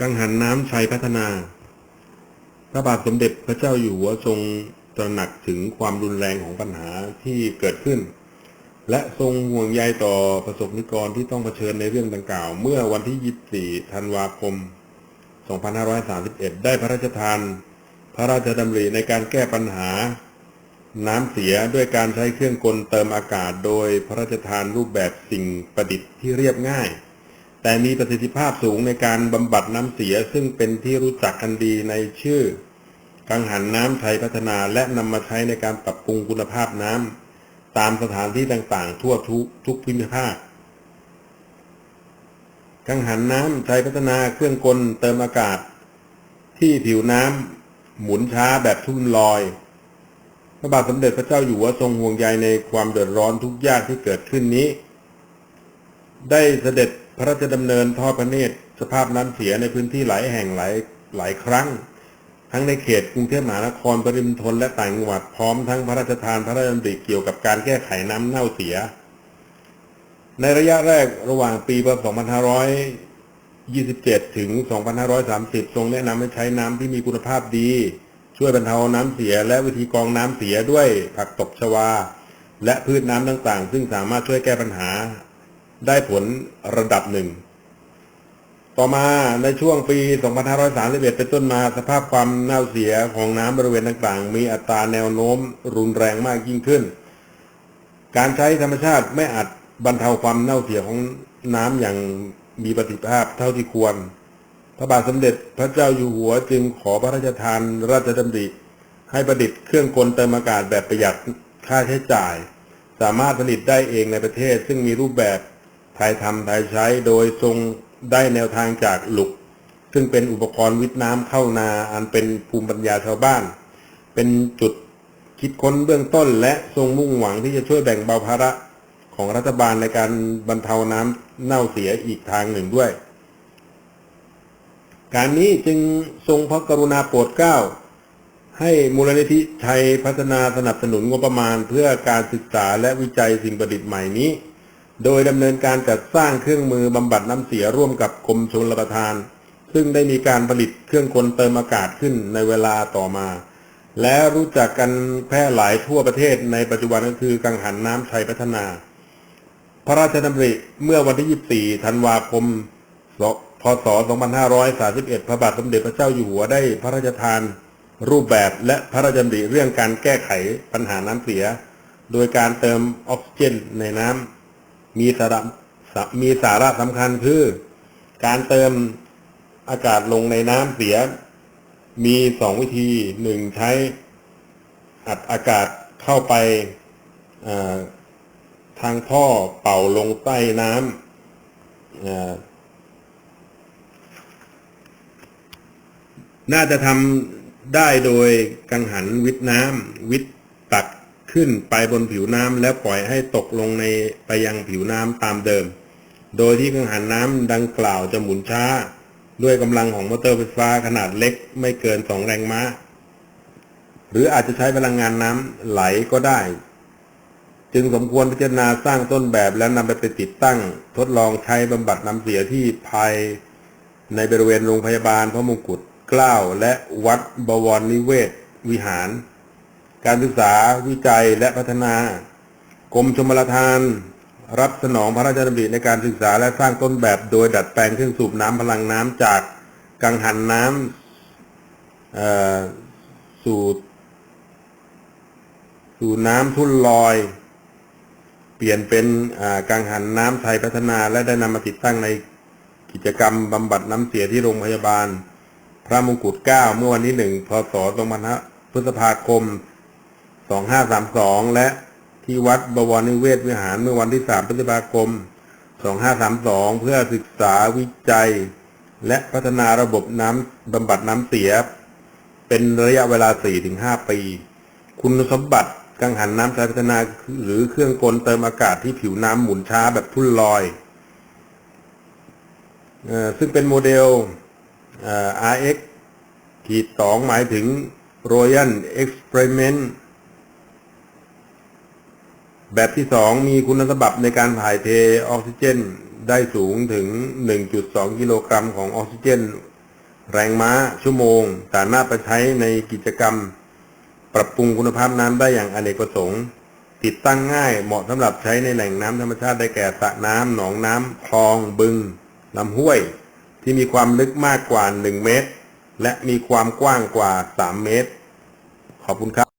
กังหันน้ำชัยพัฒนา พระบาทสมเด็จพระเจ้าอยู่หัวทรงตระหนักถึงความรุนแรงของปัญหาที่เกิดขึ้น และทรงห่วงใยต่อประสบนิกรที่ต้องเผชิญในเรื่องดังกล่าว เมื่อวันที่ 24 ธันวาคม 2531 ได้พระราชทาน พระราชดำริในการแก้ปัญหา น้ำเสียด้วยการใช้เครื่องกลเติมอากาศ โดยพระราชทานรูปแบบสิ่งประดิษฐ์ที่เรียบง่าย แต่มีประสิทธิภาพสูงในการบำบัดน้ำเสียซึ่งเป็นที่รู้จักกันดีในชื่อ กังหันน้ำไทยพัฒนาและนำมาใช้ในการปรับปรุงคุณภาพน้ำตามสถานที่ต่างๆ ทั่วทุกทุกภูมิภาค กังหันน้ำไทยพัฒนาเครื่องกลเติมอากาศ ที่ผิวน้ำหมุนช้าแบบทุ่นลอยพระบาทสมเด็จพระเจ้าอยู่หัวทรงห่วงใยในความเดือดร้อนทุกยากที่เกิดขึ้นนี้ ได้เสด็จ ระราชดำเนินทอดพระเนตรสภาพน้ำเสียในพื้นที่หลายแห่งหลายหลายครั้ง ทั้งในเขตกรุงเทพมหานครปริมณฑลและต่างจังหวัดพร้อมทั้งพระราชทานพระราชดำริเกี่ยวกับการแก้ไขน้ำเน่าเสีย ในระยะแรกระหว่างปีพศ2527 ถึง 2530 ทรงแนะนำให้ใช้น้ำที่มีคุณภาพดี ช่วยบรรเทาน้ำเสียและวิธีกรองน้ำเสียด้วยผักตบชวา และพืชน้ำต่างๆ ซึ่งสามารถช่วยแก้ปัญหา ได้ผลระดับหนึ่ง ต่อมาในช่วงปี 2531 เป็นต้นมาสภาพความเน่าเสียของน้ำบริเวณต่างๆ มีอัตราแนวโน้มรุนแรงมากยิ่งขึ้น การใช้ธรรมชาติไม่อาจบรรเทาความเน่าเสียของน้ำอย่างมีประสิทธิภาพเท่าที่ควร พระบาทสมเด็จพระเจ้าอยู่หัวจึงขอพระราชทานราชดำริให้ประดิษฐ์เครื่องกลเติมอากาศแบบประหยัดค่าใช้จ่าย สามารถผลิตได้เองในประเทศ ซึ่งมีรูปแบบ ไทยทำไทยใช้โดยทรงได้แนวทางจากหลุก ซึ่งเป็นอุปกรณ์วิทย์น้ำเข้านาอันเป็นภูมิปัญญาชาวบ้าน เป็นจุดคิดค้นเบื้องต้น และทรงมุ่งหวังที่จะช่วยแบ่งเบาภาระของรัฐบาลในการบรรเทาน้ำเน่าเสียอีกทางหนึ่งด้วย การนี้จึงทรงพระกรุณาโปรดเกล้าให้มูลนิธิไทยพัฒนาสนับสนุนงบประมาณเพื่อการศึกษาและวิจัยสิ่งประดิษฐ์ใหม่นี้ โดยดำเนินการจัดสร้างเครื่องมือบำบัดน้ำเสียร่วมกับกรมชลประทาน ซึ่งได้มีการผลิตเครื่องกลเติมอากาศขึ้นในเวลาต่อมา และรู้จักกันแพร่หลายทั่วประเทศในปัจจุบันก็คือกังหันน้ำไทยพัฒนา พระราชดำริเมื่อวันที่ 24 ธันวาคม พศ 2531 พระบาทสมเด็จพระเจ้าอยู่หัวได้พระราชทาน รูปแบบและพระราชดำริเรื่องการแก้ไขปัญหาน้ำเสีย โดยการเติมออกซิเจนในน้ำ มีสาระมีสาระสำคัญคือ การเติมอากาศลงในน้ำเสีย มีสองวิธีหนึ่งใช้อัดอากาศเข้าไปทางท่อเป่าลงใต้น้ำน่าจะทำได้โดยกังหันวิทน้ำวิทตัก ขึ้นไปบนผิวน้ำแล้วปล่อยให้ตกลงในไปยังผิวน้ำตามเดิม โดยที่กังหันน้ำดังกล่าวจะหมุนช้า ด้วยกำลังของมอเตอร์ไฟฟ้าขนาดเล็กไม่เกินสองแรงม้า หรืออาจจะใช้พลังงานน้ำไหลก็ได้ จึงสมควรพิจารณาสร้างต้นแบบแล้วนำไปติดตั้ง ทดลองใช้บำบัดน้ำเสียที่ภายในบริเวณโรงพยาบาลพระมงกุฎเกล้าและวัดบวรนิเวศวิหาร การศึกษาวิจัยและพัฒนากรมชมรทาน รับสนองพระราชดำริในการศึกษาและสร้างต้นแบบโดยดัดแปลงเครื่องสูบน้ำพลังน้ำจากกังหันน้ำสู่สู่น้ำทุ่นลอย เปลี่ยนเป็นกังหันน้ำไทยพัฒนา และได้นำมาติดตั้งในกิจกรรมบำบัดน้ำเสียที่โรงพยาบาล พระมงกุฎเกล้าเมื่อวันที่หนึ่งพศ 25พฤษภาคม 2532 และที่วัดบวรนิเวศวิหารเมื่อวันที่ 3 พฤษภาคม 2532 เพื่อศึกษาวิจัย และพัฒนาระบบน้ำบำบัดน้ำเสีย เป็นระยะเวลา 4-5 ปี คุณสมบัติกังหันน้ำสายพัฒนาหรือเครื่องกลเติมอากาศที่ผิวน้ำหมุนช้าแบบทุ่นลอย ซึ่งเป็นโมเดล RX ขีดสองหมายถึง Royal Experiment แบบที่สองมีคุณสมบัติในการถ่ายเทออกซิเจนได้สูงถึง 1.2 กิโลกรัมของออกซิเจน แรงม้าชั่วโมง สามารถไปใช้ในกิจกรรม ปรับปรุงคุณภาพน้ำได้อย่างอเนกประสงค์ ติดตั้งง่ายเหมาะสำหรับใช้ในแหล่งน้ำธรรมชาติได้แก่สระน้ำหนองน้ำคลองบึงลำห้วย ที่มีความลึกมากกว่า 1 เมตร และมีความกว้างกว่า 3 เมตร ขอบคุณครับ